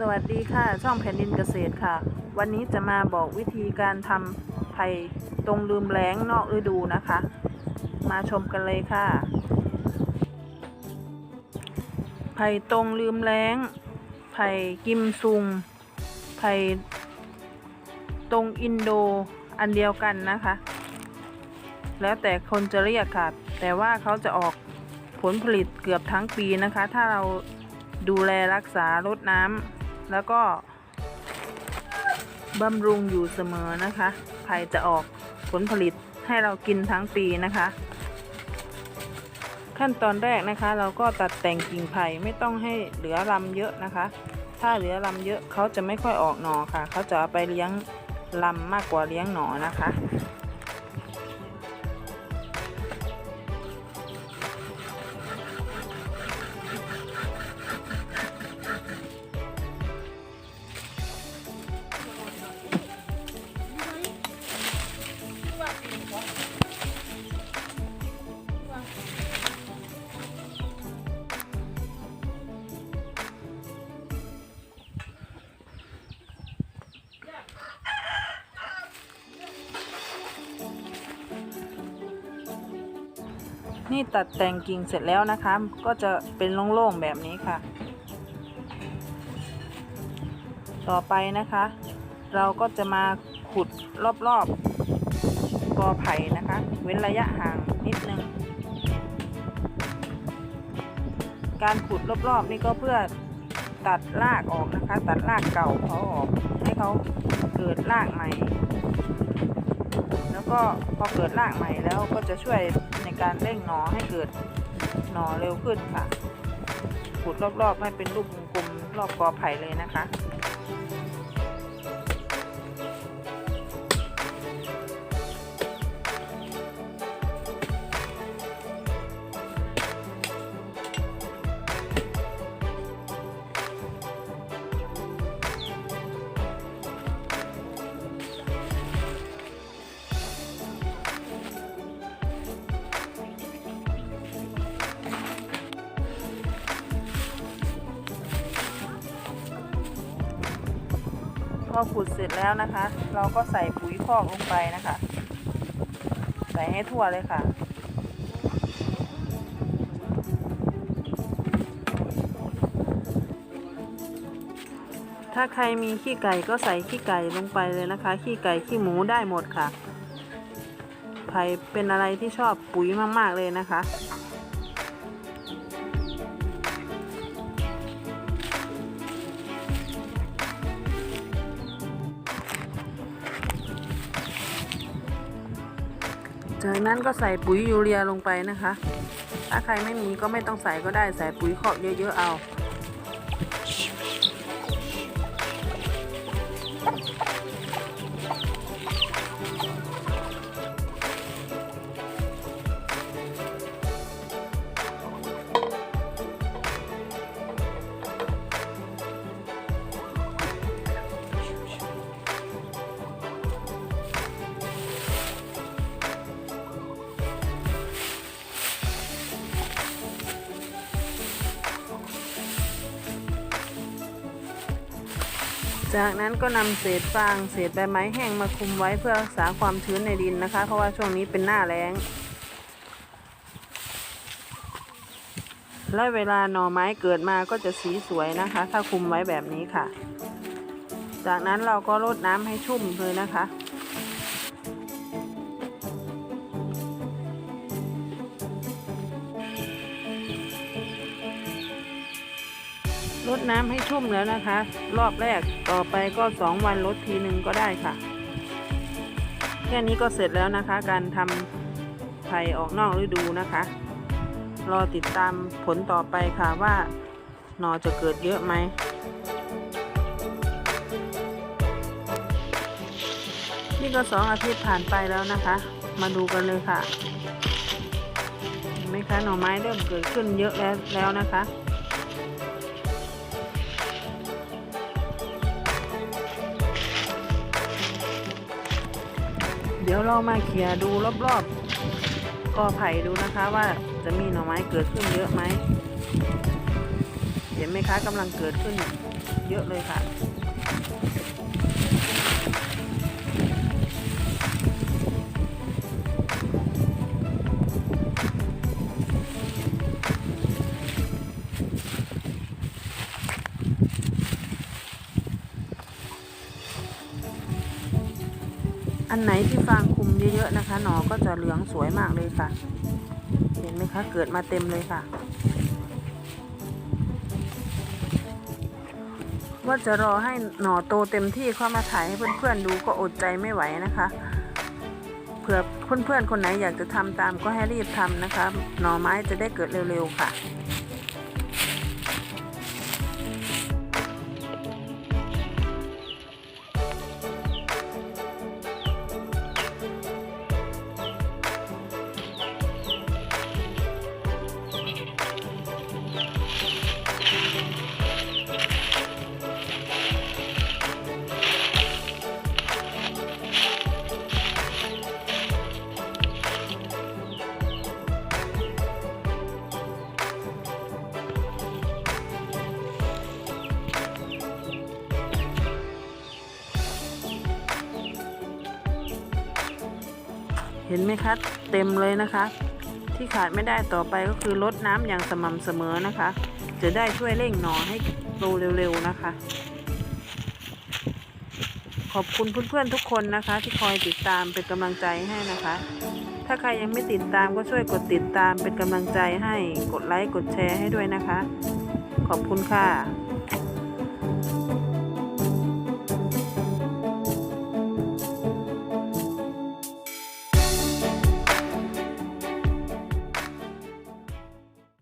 สวัสดีค่ะ ช่องแผ่นดินเกษตรค่ะ วันนี้จะมาบอกวิธีการทำไผ่ตรงลืมแล้งนอกฤดูนะคะ มาชมกันเลยค่ะ ไผ่ตรงลืมแล้ง ไผ่กิมซุง ไผ่ตรงอินโดอันเดียวกันนะคะ แล้วแต่คนจะเรียกค่ะ แต่ว่าเขาจะออกผลผลิตเกือบทั้งปีนะคะ ถ้าเราดูแลรักษารดน้ำ แล้วก็บำรุงอยู่เสมอนะคะไผ่จะออกผลผลิตให้เรากินทั้งปีนะคะ ขั้นตอนแรกนะคะ เราก็ตัดแต่งกิ่งไผ่ไม่ต้องให้เหลือลำเยอะนะคะ ถ้าเหลือลำเยอะเขาจะไม่ค่อยออกหน่อค่ะ เขาจะเอาไปเลี้ยงลำมากกว่าเลี้ยงหนอนะคะ นี่ตัดแต่งกิ่งเสร็จแล้วนะคะ ก็จะเป็นโล่งๆแบบนี้ค่ะ ต่อไปนะคะ เราก็จะมาขุดรอบๆกอไผ่นะคะ เว้นระยะห่างนิดนึง การขุดรอบๆนี่ก็เพื่อตัดรากออกนะคะ ตัดรากเก่าเขาออกให้เขาเกิดรากใหม่ แล้วก็พอเกิดรากใหม่แล้วก็จะช่วย การเร่งหนอให้เกิดหนอเร็วขึ้นค่ะขุดรอบๆให้เป็นรูปวงกลมรอบกอไผ่เลยนะคะ อขุดเสร็จแล้วนะคะ เราก็ใส่ปุ๋ยคอกลงไปนะคะ ใส่ให้ทั่วเลยค่ะถ้าใครมีขี้ไก่ก็ใส่ขี้ไก่ลงไปเลยนะคะ ขี้ไก่ขี้หมูได้หมดค่ะไผ่เป็นอะไรที่ชอบปุ๋ยมากๆเลยนะคะ จากนั้นก็ใส่ปุ๋ยยูเรียลงไปนะคะ ถ้าใครไม่มีก็ไม่ต้องใส่ก็ได้ใส่ปุ๋ยคอกเยอะๆเอา จากนั้นก็นำเศษฟางเศษใบไม้แห้งมาคลุมไว้เพื่อรักษาความชื้นในดินนะคะ เพราะว่าช่วงนี้เป็นหน้าแล้ง และเวลาหน่อไม้เกิดมาก็จะสีสวยนะคะ ถ้าคลุมไว้แบบนี้ค่ะ จากนั้นเราก็รดน้ำให้ชุ่มเลยนะคะ รดน้ำให้ชุ่มแล้วนะคะ รอบแรกต่อไปก็สองวันลดทีหนึ่งก็ได้ค่ะ แค่นี้ก็เสร็จแล้วนะคะ การทำไผ่ออกนอกฤดูนะคะ รอติดตามผลต่อไปค่ะว่าหนอจะเกิดเยอะไหมนี่ก็สองอาทิตย์ผ่านไปแล้วนะคะ มาดูกันเลยค่ะเห็นไหมคะหน่อไม้เริ่มเกิดขึ้นเยอะแล้วแล้วนะคะ เดี๋ยวเรามาเขี่ยดูรอบๆกอไผ่ดูนะคะว่าจะมีหน่อไม้เกิดขึ้นเยอะไหมเห็นไหมคะกำลังเกิดขึ้นเยอะเลยค่ะ นไหนที่ฟางคุมเยอะๆนะคะ หนอก็จะเหลืองสวยมากเลยค่ะ เห็นไหมคะ เกิดมาเต็มเลยค่ะ ว่าจะรอให้หนอโตเต็มที่เข้ามาถ่ายให้เพื่อนๆดูก็อดใจไม่ไหวนะคะเผื่อเพื่อนๆคนไหนอยากจะทำตามก็ให้รีบทำนะคะ หน่อไม้จะได้เกิดเร็วๆค่ะ เห็นไหมคะเต็มเลยนะคะ ที่ขาดไม่ได้ต่อไปก็คือลดน้ำอย่างสม่ำเสมอนะคะ จะได้ช่วยเร่งหนอให้โตเร็วๆนะคะ ขอบคุณเพื่อนๆทุกคนนะคะ ที่คอยติดตามเป็นกำลังใจให้นะคะ ถ้าใครยังไม่ติดตามก็ช่วยกดติดตามเป็นกำลังใจให้กดไลค์กดแชร์ให้ด้วยนะคะ ขอบคุณค่ะ